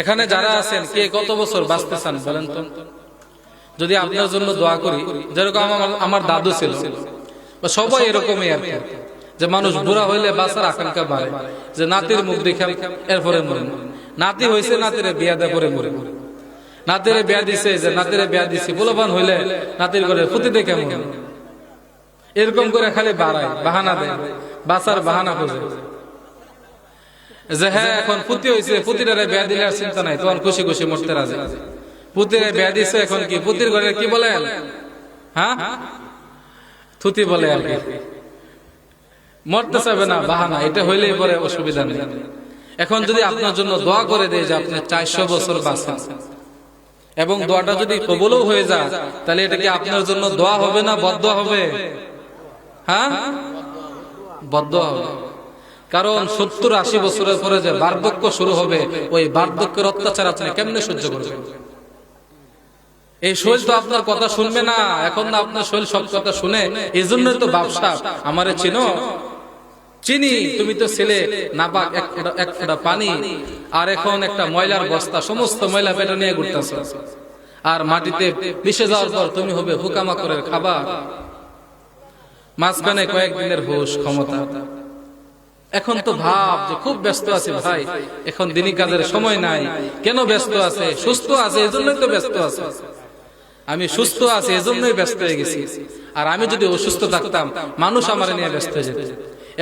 এখানে যারা আছেন, কে কত বছর বাঁচতে চান বলেন তো? যদি আপনার জন্য দোয়া করি, যেরকম আমার দাদু ছিল সবাই এরকমই আর যে মানুষ বুড়া হইলে বাঁচার আকাঙ্ক্ষা বাড়ে, যে নাতির মুখ দেখে এরপরে মরে নাতি হয়েছে নাতিরে বিয়া দেয় পরে মরে নাতিরে বিয়া দিছে, যে নাতিরে বিয়া দিছে পোলাপান হইলে নাতির ঘরে ফুটি দেখে মরে এরকম করে খালি বাড়ায়, বাহানা দেয়, বাঁচার বাহানা খোঁজে যে হ্যাঁ এখন পুতি হয়েছে পুতিরে বেয়া দিলে আর চিন্তা নাই তোমার খুশি খুশি মরতে রাজে। পুতিরে বিয়া দিছে এখন কি, পুতির ঘরে কি বলেন? হ্যাঁ? থুতি বলে আর কি। মরতে চাবে না, বাহানা, এটা হইলেই পরে অসুবিধা নেই। এখন যদি আপনার জন্য দোয়া করে দেয় যে আপনি চারশো বছর বাঁচেন, এবং দোয়াটা যদি কবলও হয়ে যায়, তাহলে এটা কি আপনার জন্য দোয়া হবে না বদ্ধ হবে? হ্যাঁ? বদ্ধ হবে। কারণ সত্তর আশি বছরের পরে যে বার্ধক্য শুরু হবে ওই বার্ধক্যের অত্যাচার আপনি কেমনে সহ্য করবেন এই শৈল তো আপনার কথা শুনবে না এখন না আপনার শৈল সব কথা শুনে এই জন্য তো ব্যবসা আমারে চিনো। চিনি তুমি তো ছেলে নাপাক এক ফোঁটা এক ফোঁটা পানি আর এখন একটা ময়লার বস্তা সমস্ত ময়লা পেটে নিয়ে ঘুরতেছ। আর মাটিতে মিশে যাওয়ার পর তুমি হবে হুকামাকরের খাবার। মাঝখানে কয়েকদিনের হুশ ক্ষমতা। এখন তো ভাব যে খুব ব্যস্ত আছে ভাই। এখন দিনই কাজের সময় নাই। কেন ব্যস্ত আছে? সুস্থ আছে এজন্যই তো ব্যস্ত আছে। আমি সুস্থ আছি এজন্যই ব্যস্ত হয়ে গেছি। আর আমি যদি অসুস্থ থাকতাম মানুষ আমার নিয়ে ব্যস্ত হয়ে যেত।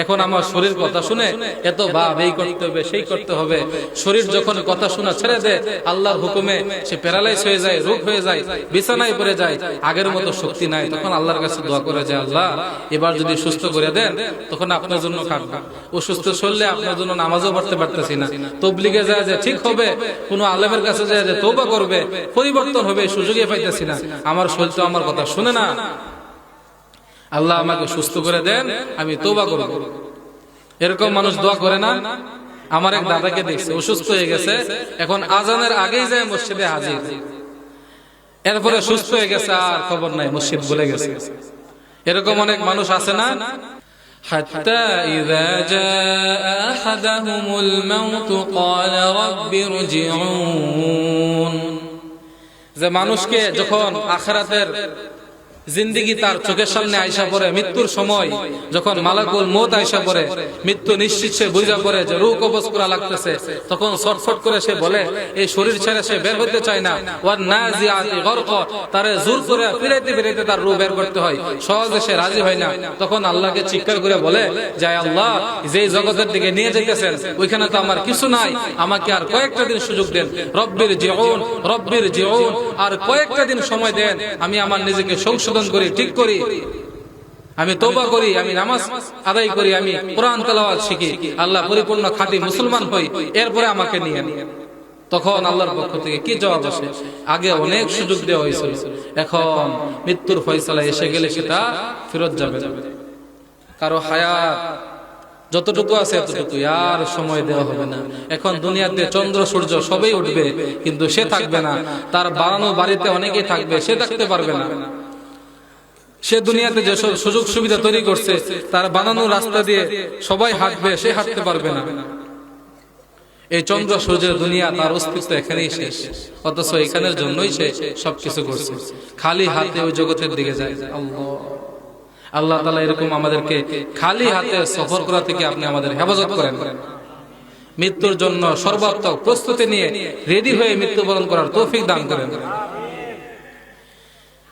এখন আমার শরীর কথা শুনে এত ভাব এই করতে হবে সেই করতে হবে। শরীর যখন কথা শোনা ছেড়ে দেয় আল্লাহর হুকুমে সে প্যারালাইজ হয়ে যায় রোগ হয়ে যায় বিছানায় পড়ে যায় আগের মতো শক্তি নাই তখন আল্লাহর কাছে দোয়া করে যে আল্লাহ এবার যদি সুস্থ করে দেন তখন আপনার জন্য খাটবো অসুস্থ শরীরে আপনার জন্য নামাজও পড়তে পারতেছি না। তবলিগে যায় যে ঠিক হবে কোন আলেমের কাছে যায় যে তৌবা করবে পরিবর্তন হবে সুযোগে পাইতেছি না আমার শরীর তো আমার কথা শুনে না। আল্লাহ আমাকে সুস্থ করে দেন আমি তোবা করব এরকম মানুষ দোয়া করে না আমার এক দাদাকে দেখছে অসুস্থ হয়ে গেছে এখন আজানের আগেই যায় মসজিদে হাজির এরপরে সুস্থ হয়ে গেছে আর খবর নাই মসজিদ বলে গেছে এরকম অনেক মানুষ আছে না حتى إذا جاء أحدهم الموت قال رب ارجعون যে মানুষকে যখন আখরাতের জিন্দিগি তার চোখের সামনে আইসা পড়ে। মৃত্যুর সময় যখন মালাকুল মত আইসা পড়ে, মৃত্যু নিশ্চিত সে বুঝা পড়ে যে রূপ কবচ করা লাগতেছে। তখন ছটফট করে সে বলে, এই শরীর ছেড়ে সে বের হতে চায় না। ওয়ার না জিয়াতি তারে জোর করে ফিরাইতে ফিরাইতে তার রূপ বের করতে হয়। সহজে সে রাজি হয় না। তখন আল্লাহকে চিৎকার করে বলে যায় আল্লাহ, যে জগতের দিকে নিয়ে যেতেছেন ওইখানে তো আমার কিছু নাই। আমাকে আর কয়েকটা দিন সুযোগ দেন। রব্বির জিউন রব্বির জিউন। আর কয়েকটা দিন সময় দেন। আমি আমার নিজেকে সংশোধন করি, ঠিক করি। আমি তোবা করি, আমি নামাজ আদায় করি, আমি কোরআন তেলাওয়াত শিখি। আল্লাহ পরিপূর্ণ খাঁটি মুসলমান হই, এরপরে আমাকে নিয়ে নিয়ে তখন আল্লাহর পক্ষ থেকে কি জবাব আসে? আগে অনেক সুযোগ দেওয়া হয়েছিল। এখন মৃত্যুর ফয়সালা এসে গেলে সেটা ফেরত যাবে। কারও হায়াত যতটুকু আছে এতটুকু, আর সময় দেওয়া হবে না। এখন দুনিয়াতে চন্দ্র, সূর্য সবই উঠবে, কিন্তু সে থাকবে না। তার বাড়ানো বাড়িতে অনেকেই থাকবে, সে থাকতে পারবে না। সে দুনিয়াতে যেসব সুযোগ সুবিধা তৈরি করছে, তার বানানো রাস্তা দিয়ে সবাই হাঁটবে, সে হাঁটতে পারবে না। এই চন্দ্র সূর্যের দুনিয়া তার অস্তিত্ব এখানেই শেষ। অথচ এখানের জন্যই সে সবকিছু করছে। খালি হাতে ওই জগতের দিকে যায়। আল্লাহ। তালা এরকম আমাদেরকে খালি হাতে সফর করা থেকে আপনি আমাদের হেফাজত করেন। মৃত্যুর জন্য সর্বাত্মক প্রস্তুতি নিয়ে রেডি হয়ে মৃত্যুবরণ করার তৌফিক দান করেন।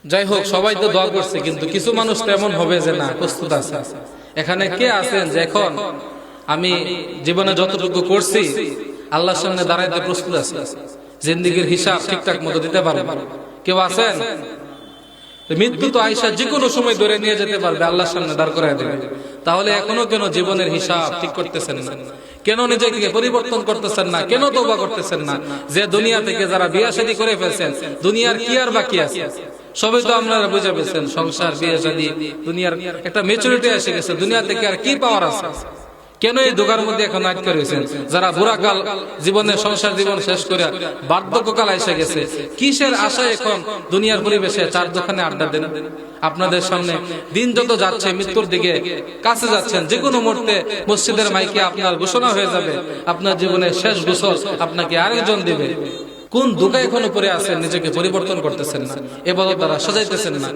যাই হোক সবাই তো দোয়া করছে কিন্তু কিছু মানুষ তো এমন হবে যে না প্রস্তুত আছে। এখানে কে আছেন যে এখন আমি জীবনে যতটুকু করছি আল্লাহর সামনে দাঁড়াইতে প্রস্তুত আছে। জিন্দিগির হিসাব ঠিকঠাক মতো দিতে পারবে। কেউ আছেন? মৃত্যু তো আইসা যে কোনো সময় ধরে নিয়ে যেতে পারবে আল্লাহর সামনে দাঁড় করাই দেবে। তাহলে এখনও কেন জীবনের হিসাব ঠিক করতেছেন না? কেন নিজেকে পরিবর্তন করতেছেন না? কেন তোবা করতেছেন না? যে দুনিয়া থেকে যারা বিয়া শাদী করে ফেলছেন দুনিয়ার কি আর বাকি আছে সবই তো আপনারা বুঝে পেয়েছেন সংসার বিয়ে শাদী দুনিয়ার একটা মেচুরিটি এসে গেছে দুনিয়া থেকে আর কি পাওয়ার আছে? কেন এই দোকার মধ্যে এখন আটকে রয়েছেন? যারা বুড়াকাল জীবনের সংসার জীবন শেষ করে বার্ধক্যকাল এসে গেছে কিসের আশায় এখন দুনিয়ার পরিবেশে চার দোকানে আড্ডা দেন। আপনাদের সামনে দিন যত যাচ্ছে মৃত্যুর দিকে কাছে যাচ্ছেন যে কোনো মুহূর্তে মসজিদের মাইকে আপনার ঘোষণা হয়ে যাবে। আপনার জীবনের শেষ গোসল আপনাকে আরেকজন দিবে কোন দুঃখে এখনও পরে আছেন নিজেকে পরিবর্তন করতেছেন না এবার দ্বারা সাজাইতেছেন না।